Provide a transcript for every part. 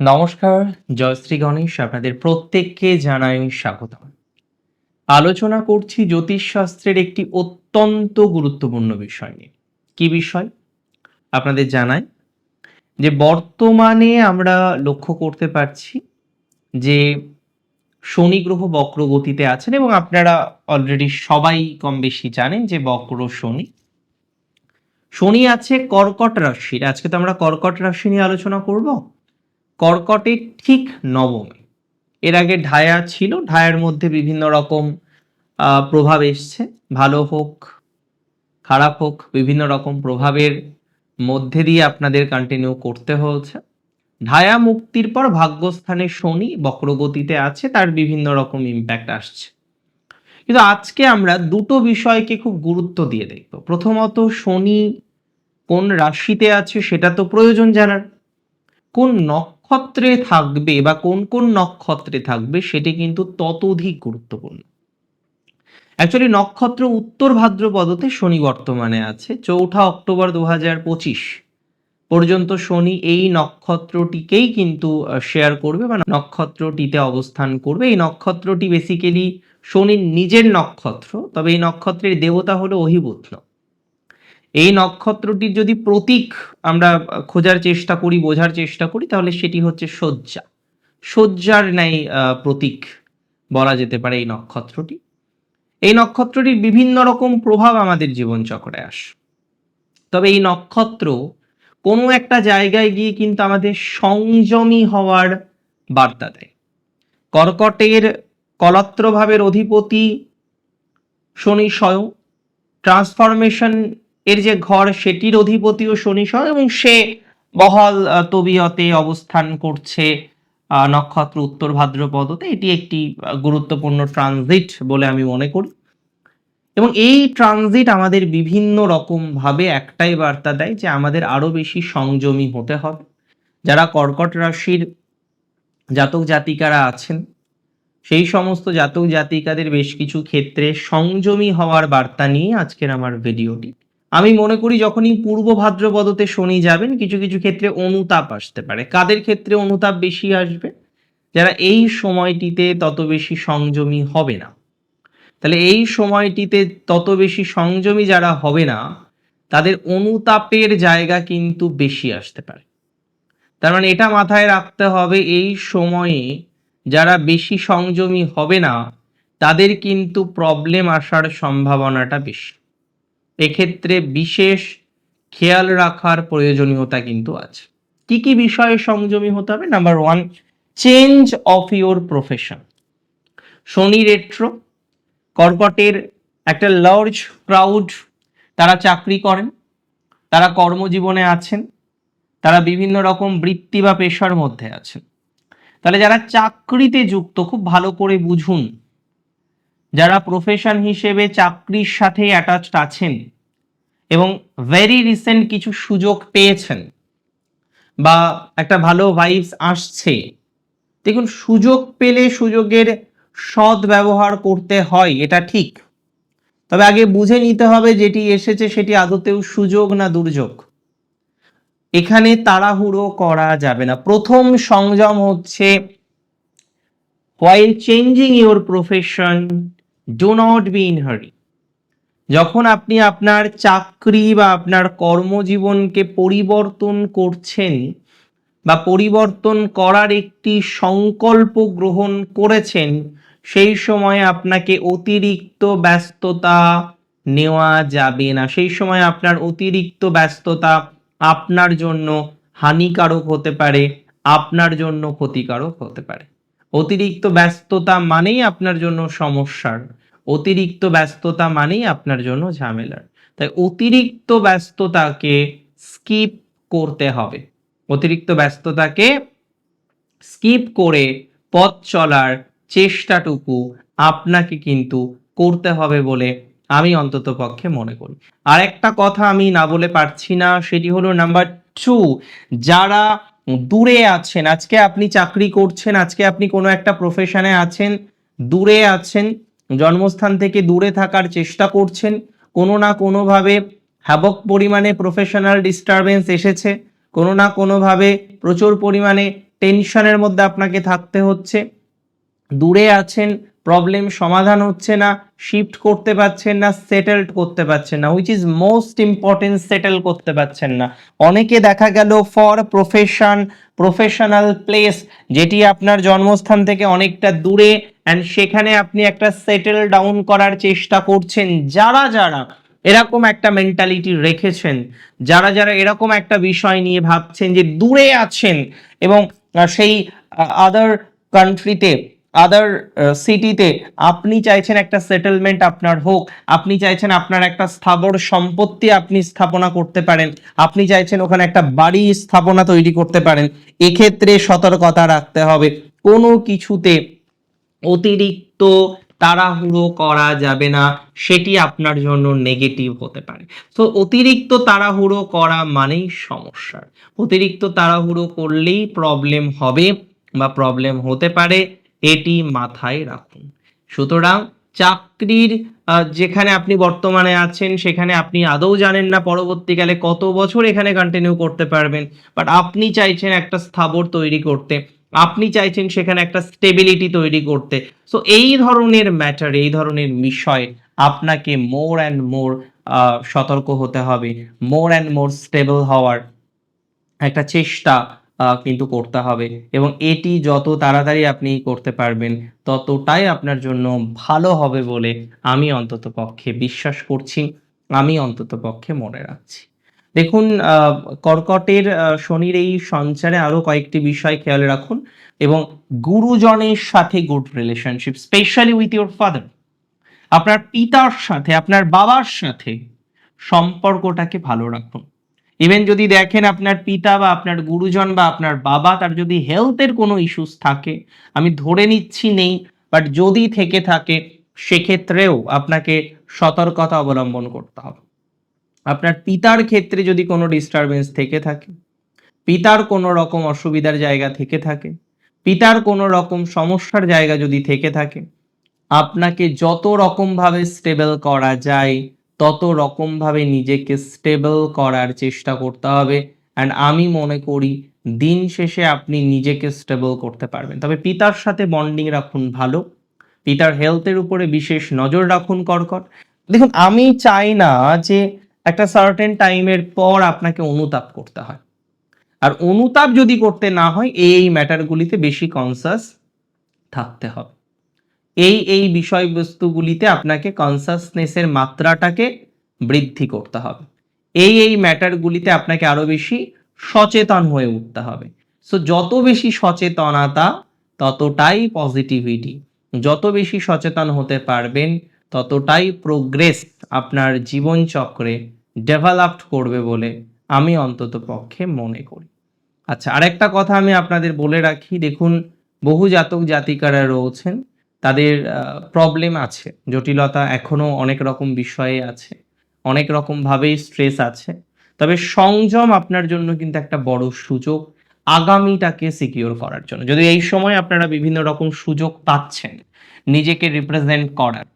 নমস্কার, জয়শ্রী গণেশ, আপনাদের প্রত্যেককে জানাই স্বাগত আলোচনা করছি জ্যোতিষশাস্ত্রের একটি অত্যন্ত গুরুত্বপূর্ণ বিষয় নিয়ে। কি বিষয়? আপনাদের জানাই যে বর্তমানে আমরা লক্ষ্য করতে পারছি যে শনি গ্রহ বক্রগতিতে আছেন এবং আপনারা অলরেডি সবাই কম বেশি জানেন যে বক্র শনি। শনি আছে কর্কট রাশির। আজকে তো আমরা কর্কট রাশি নিয়ে আলোচনা করব। কর্কটের ঠিক নবমে। এর আগে ঢায়া ছিল, ঢায়ার মধ্যে বিভিন্ন রকম প্রভাব এসছে। ভালো হোক, খারাপ হোক, বিভিন্ন রকম প্রভাবের মধ্যে দিয়ে আপনাদের কন্টিনিউ করতে হয়েছে। ঢায়া মুক্তির পর ভাগ্যস্থানে শনি বক্রগতিতে আছে, তার বিভিন্ন রকম ইম্প্যাক্ট আসছে। কিন্তু আজকে আমরা দুটো বিষয়কে খুব গুরুত্ব দিয়ে দেখব। প্রথমত, শনি কোন রাশিতে আছে সেটা তো প্রয়োজন জানার। কোন নক্ষত্রে থাকবে বা কোন কোন নক্ষত্রে থাকবে সেটি কিন্তু ততোধিক গুরুত্বপূর্ণ। অ্যাকচুয়ালি নক্ষত্র উত্তর ভাদ্রপদতে শনি বর্তমানে আছে, চৌঠা অক্টোবর দু হাজার পঁচিশ পর্যন্ত শনি এই নক্ষত্রটিকেই কিন্তু শেয়ার করবে বা নক্ষত্রটিতে অবস্থান করবে। এই নক্ষত্রটি বেসিক্যালি শনির নিজের নক্ষত্র, তবে এই নক্ষত্রের দেবতা হলো অহিবুত্ন এই নক্ষত্রটির যদি প্রতীক আমরা খোঁজার চেষ্টা করি, বোঝার চেষ্টা করি, তাহলে সেটি হচ্ছে শয্যা। শয্যার ন্যায় প্রতীক বলা যেতে পারে এই নক্ষত্রটি। এই নক্ষত্রটির বিভিন্ন রকম প্রভাব আমাদের জীবনচক্রে আসে। তবে এই নক্ষত্র কোনো একটা জায়গায় গিয়ে কিন্তু আমাদের সংযমী হওয়ার বার্তা দেয়। কর্কটের কলত্রভাবের অধিপতি শনি স্বয়ং, ট্রান্সফরমেশন এর যে ঘর সেটির অধিপতিও শনি স্বয়ং এবং সে বহল তবিয়তে অবস্থান করছে নক্ষত্র উত্তর ভাদ্রপদতে। এটি একটি গুরুত্বপূর্ণ ট্রানজিট বলে আমি মনে করি। এবং এই ট্রানজিট আমাদের বিভিন্ন রকম ভাবে একটাই বার্তা দেয় যে আমাদের আরও বেশি সংযমী হতে হবে। যারা কর্কট রাশির জাতক জাতিকারা আছেন, সেই সমস্ত জাতক জাতিকাদের বেশ কিছু ক্ষেত্রে সংযমী হওয়ার বার্তা নিয়ে আজকের আমার ভিডিওটি আমি মনে করি যখনই পূর্ব ভাদ্রপদতে শনি যাবেন, কিছু কিছু ক্ষেত্রে অনুতাপ আসতে পারে। কাদের ক্ষেত্রে অনুতাপ বেশি আসবে? যারা এই সময়টিতে তত বেশি সংযমী হবে না। তাহলে এই সময়টিতে তত বেশি সংযমী যারা হবে না, তাদের অনুতাপের জায়গা কিন্তু বেশি আসতে পারে। তার মানে এটা মাথায় রাখতে হবে, এই সময়ে যারা বেশি সংযমী হবে না, তাদের কিন্তু প্রবলেম আসার সম্ভাবনাটা বেশি। এক্ষেত্রে বিশেষ খেয়াল রাখার প্রয়োজনীয়তা কিন্তু আছে। কি কি বিষয়ে সংযমী হতে হবে? Number one change of your profession Shani retro কর্কটের একটা লার্জ ক্রাউড তারা চাকরি করেন, তারা কর্মজীবনে আছেন, তারা বিভিন্ন রকম বৃত্তি বা পেশার মধ্যে আছেন। তাহলে যারা চাকরিতে যুক্ত, খুব ভালো করে বুঝুন যারা প্রফেশন হিসেবে চাকরির সাথে অ্যাটাচড আছেন এবং ভেরি রিসেন্ট কিছু সুযোগ পেয়েছেন বা একটা ভালো ভাইবস আসছে, দেখুন সুযোগ পেলে সুযোগের সৎ ব্যবহার করতে হয়, এটা ঠিক। তবে আগে বুঝে নিতে হবে যেটি এসেছে সেটি আদতেও সুযোগ না দুর্যোগ। এখানে তাড়াহুড়ো করা যাবে না। প্রথম সংযম হচ্ছে while changing your profession do not be in hurry যখন আপনি আপনার চাকরি বা আপনার কর্মজীবনকে পরিবর্তন করছেন বা পরিবর্তন করার একটি সংকল্প গ্রহণ করেছেন, সেই সময় আপনাকে অতিরিক্ত ব্যস্ততা নেওয়া যাবে না। সেই সময় আপনার অতিরিক্ত ব্যস্ততা আপনার জন্য হানিকারক হতে পারে, আপনার জন্য ক্ষতিকারক হতে পারে। অতিরিক্ত ব্যস্ততা মানেই আপনার জন্য সমস্যার, অতিরিক্ত ব্যস্ততা মানেই আপনার জন্য ঝামেলার। তাই অতিরিক্ত ব্যস্ততাকে স্কিপ করতে হবে। অতিরিক্ত ব্যস্ততাকে স্কিপ করে পথ চলার চেষ্টাটুকু আপনাকে কিন্তু করতে হবে বলে আমি অন্তত পক্ষে মনে করি। আর একটা কথা আমি না বলে পারছি না, সেটি হলো নাম্বার টু যারা দূরে আছেন, আজকে আপনি চাকরি করছেন, আজকে আপনি কোনো একটা প্রফেশনে আছেন, দূরে আছেন, জন্মস্থান থেকে দূরে থাকার চেষ্টা করছেন, কোনো না কোনোভাবে হ্যাবক পরিমাণে প্রফেশনাল ডিস্টারবেন্স এসেছে, কোনো না কোনোভাবে প্রচুর পরিমাণে টেনশনের মধ্যে আপনাকে থাকতে হচ্ছে, দূরে আছেন প্রবলেম সমাধান হচ্ছে না শিফট করতে পারছেন না সেটেলড করতে পারছেন না which is most important settle করতে পারছেন না। অনেকে দেখা গেল ফর প্রফেশন প্রফেশনাল প্লেস যেটি আপনার জন্মস্থান থেকে অনেকটা দূরে অ্যান্ড সেখানে আপনি একটা সেটেল ডাউন করার চেষ্টা করছেন। যারা যারা এরকম একটা মেন্টালিটি রেখেছেন, যারা যারা এরকম একটা বিষয় নিয়ে ভাবছেন যে দূরে আছেন এবং সেই আদার কান্ট্রিতে আদার সিটিতে আপনি চাইছেন একটা সেটেলমেন্ট আপনার হোক, আপনি চাইছেন আপনার একটা স্থাবর সম্পত্তি আপনি স্থাপনা করতে পারেন, আপনি চাইছেন ওখানে একটা বাড়ি স্থাপনা তৈরি করতে পারেন, এক্ষেত্রে সতর্কতা রাখতে হবে। কোনো কিছুতে অতিরিক্ত তাড়াহুড়ো করা যাবে না, সেটি আপনার জন্য নেগেটিভ হতে পারে। তো অতিরিক্ত তাড়াহুড়ো করা মানেই সমস্যার অতিরিক্ত তাড়াহুড়ো করলেই প্রবলেম হবে বা প্রবলেম হতে পারে। এটি মাথায় রাখুন। সুতরাং চাকরির যেখানে আপনি বর্তমানে আছেন, সেখানে আপনি আদৌ জানেন না পরবর্তীকালে কত বছর এখানে কন্টিনিউ করতে পারবেন। বাট আপনি চাইছেন একটা স্থাবর তৈরি করতে। আপনি চাইছেন সেখানে একটা স্টেবিলিটি তৈরি করতে। সো এই ধরনের ম্যাটার এই ধরনের বিষয় আপনাকে মোর অ্যান্ড মোর সতর্ক হতে হবে। মোর অ্যান্ড মোর স্টেবল হওয়ার একটা চেষ্টা কিন্তু করতে হবে। এবং এটি যত তাড়াতাড়ি আপনি করতে পারবেন, ততটাই আপনার জন্য ভালো হবে বলে আমি অন্তত পক্ষে বিশ্বাস করছি, আমি অন্তত পক্ষে মনে রাখছি। দেখুন কর্কটের শনির এই সঞ্চারে আরও কয়েকটি বিষয় খেয়াল রাখুন এবং গুরুজনের সাথে good relationship specially with your father আপনার পিতার সাথে, আপনার বাবার সাথে সম্পর্কটাকে ভালো রাখুন। ইভেন যদি দেখেন আপনার পিতা বা আপনার গুরুজন বা আপনার বাবা তার যদি হেলথের কোনো ইস্যুস থাকে, আমি ধরে নিচ্ছি নেই বাট যদি থেকে থাকে, সেক্ষেত্রেও আপনাকে সতর্কতা অবলম্বন করতে হবে। আপনার পিতার ক্ষেত্রে যদি কোনো ডিস্টারবেন্স থেকে থাকে, পিতার কোনো রকম অসুবিধার জায়গা থেকে থাকে, পিতার কোনো রকম সমস্যার জায়গা যদি থেকে থাকে, আপনাকে যত রকমভাবে স্টেবল করা যায় তত রকমভাবে নিজেকে স্টেবল করার চেষ্টা করতে হবে। অ্যান্ড আমি মনে করি, দিন শেষে আপনি নিজেকে স্টেবল করতে পারবেন। তবে পিতার সাথে বন্ডিং রাখুন ভালো। পিতার হেলথের উপরে বিশেষ নজর রাখুন কর্কট দেখুন, আমি চাই না যে একটা সার্টেন টাইমের পর আপনাকে অনুতাপ করতে হয়। আর অনুতাপ যদি করতে না হয়, এই এই ম্যাটারগুলিতে বেশি কনসাস থাকতে হবে। এই এই বিষয়বস্তুগুলিতে আপনাকে কনসাসনেসের মাত্রাটাকে বৃদ্ধি করতে হবে। এই এই ম্যাটারগুলিতে আপনাকে আরও বেশি সচেতন হয়ে উঠতে হবে। সো যত বেশি সচেতনতা, ততটাই পজিটিভিটি যত বেশি সচেতন হতে পারবেন, ততটাই প্রোগ্রেস আপনার জীবনচক্রে ডেভেলপড করবে বলে আমি অন্তত পক্ষে মনে করি। আচ্ছা আরেকটা কথা আমি আপনাদের বলে রাখি। দেখুন, বহু জাতক জাতিকারা রয়েছেন তাদের প্রবলেম আছে। জটিলতা এখনও অনেক রকম বিষয়ে আছে। অনেক রকম ভাবেই স্ট্রেস আছে। তবে সংযম আপনার জন্য কিন্তু একটা বড় সুযোগ আগামীটাকে সিকিওর করার জন্য। যদি এই সময় আপনারা বিভিন্ন রকম সুযোগ পাচ্ছেন, নিজেকে রিপ্রেজেন্ট করার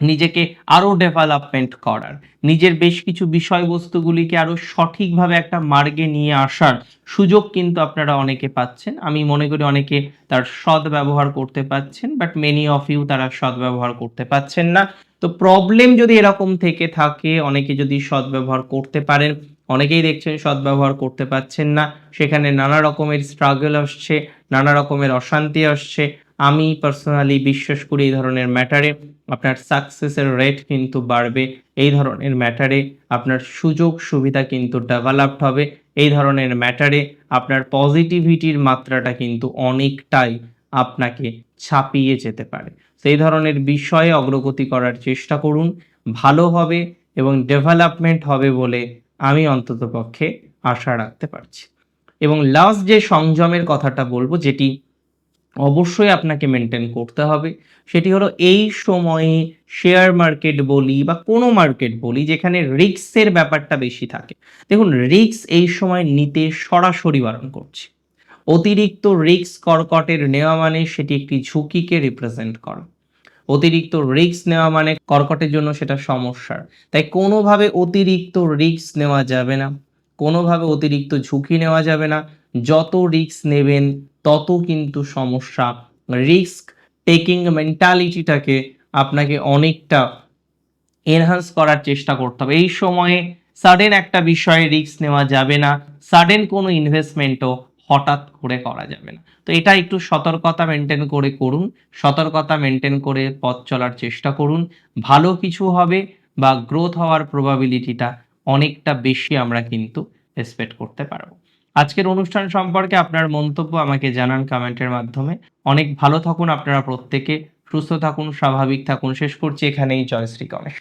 নিজেকে আরও ডেভেলপমেন্ট করার, নিজের বেশ কিছু বিষয়বস্তুগুলিকে আরও সঠিকভাবে একটা মার্গে নিয়ে আসার সুযোগ কিন্তু আপনারা অনেকে পাচ্ছেন। আমি মনে করি অনেকে তার সৎ ব্যবহার করতে পাচ্ছেন বাট মেনি অফ ইউ তারা সৎ ব্যবহার করতে পাচ্ছেন না। তো প্রবলেম যদি এরকম থেকে থাকে, অনেকে যদি সৎ ব্যবহার করতে পারেন, অনেকেই দেখছেন সৎ ব্যবহার করতে পাচ্ছেন না। সেখানে নানা রকমের স্ট্রাগল আসছে, নানা রকমের অশান্তি আসছে। আমি পার্সোনালি বিশ্বাস করি এই ধরনের ম্যাটারে আপনার সাকসেসের রেট কিন্তু বাড়বে, এই ধরনের ম্যাটারে আপনার সুযোগ সুবিধা কিন্তু ডেভেলপড হবে, এই ধরনের ম্যাটারে আপনার পজিটিভিটির মাত্রাটা কিন্তু অনেকটাই আপনাকে ছাপিয়ে যেতে পারে। সেই ধরনের বিষয়ে অগ্রগতি করার চেষ্টা করুন, ভালো হবে এবং ডেভেলপমেন্ট হবে বলে আমি অন্তত পক্ষে আশা রাখতে পারছি। এবং লাস্ট যে সংযমের কথাটা বলব, যেটি অবশ্যই আপনাকে মেনটেন করতে হবে। সেটি হলো এই সময়ে শেয়ার মার্কেট বলি বা কোনো মার্কেট বলি যেখানে রিস্কের ব্যাপারটা বেশি থাকে। দেখুন রিস্ক এই সময় নিতে সরাসরি বারণ করছে। অতিরিক্ত রিস্ক কর্কটের নেওয়া মানে সেটি একটি ঝুঁকিকে রিপ্রেজেন্ট করা। অতিরিক্ত রিস্ক নেওয়া মানে কর্কটের জন্য সেটা সমস্যার। তাই কোনোভাবে অতিরিক্ত রিস্ক নেওয়া যাবে না। কোনোভাবে অতিরিক্ত ঝুঁকি নেওয়া যাবে না। যত রিস্ক নেবেন তত কিন্তু সমস্যা। রিস্ক টেকিং মেন্টালিটিটাকে আপনাকে অনেকটা এনহান্স করার চেষ্টা করতে হবে। এই সময়ে সাডেন একটা বিষয়ে রিস্ক নেওয়া যাবে না। সাডেন কোনো ইনভেস্টমেন্টও হঠাৎ করে করা যাবে না। তো এটা একটু সতর্কতা মেনটেন করে করুন। সতর্কতা মেনটেন করে পথ চলার চেষ্টা করুন। ভালো কিছু হবে বা গ্রোথ হওয়ার প্রবাবিলিটিটা অনেকটা বেশি আমরা কিন্তু এক্সপেক্ট করতে পারব। আজকের অনুষ্ঠান সম্পর্কে আপনার মন্তব্য আমাকে জানান কমেন্টের মাধ্যমে। অনেক ভালো থাকুন আপনারা প্রত্যেকে। সুস্থ থাকুন, স্বাভাবিক থাকুন। শেষ করছি এখানেই। জয় শ্রী গণেশ।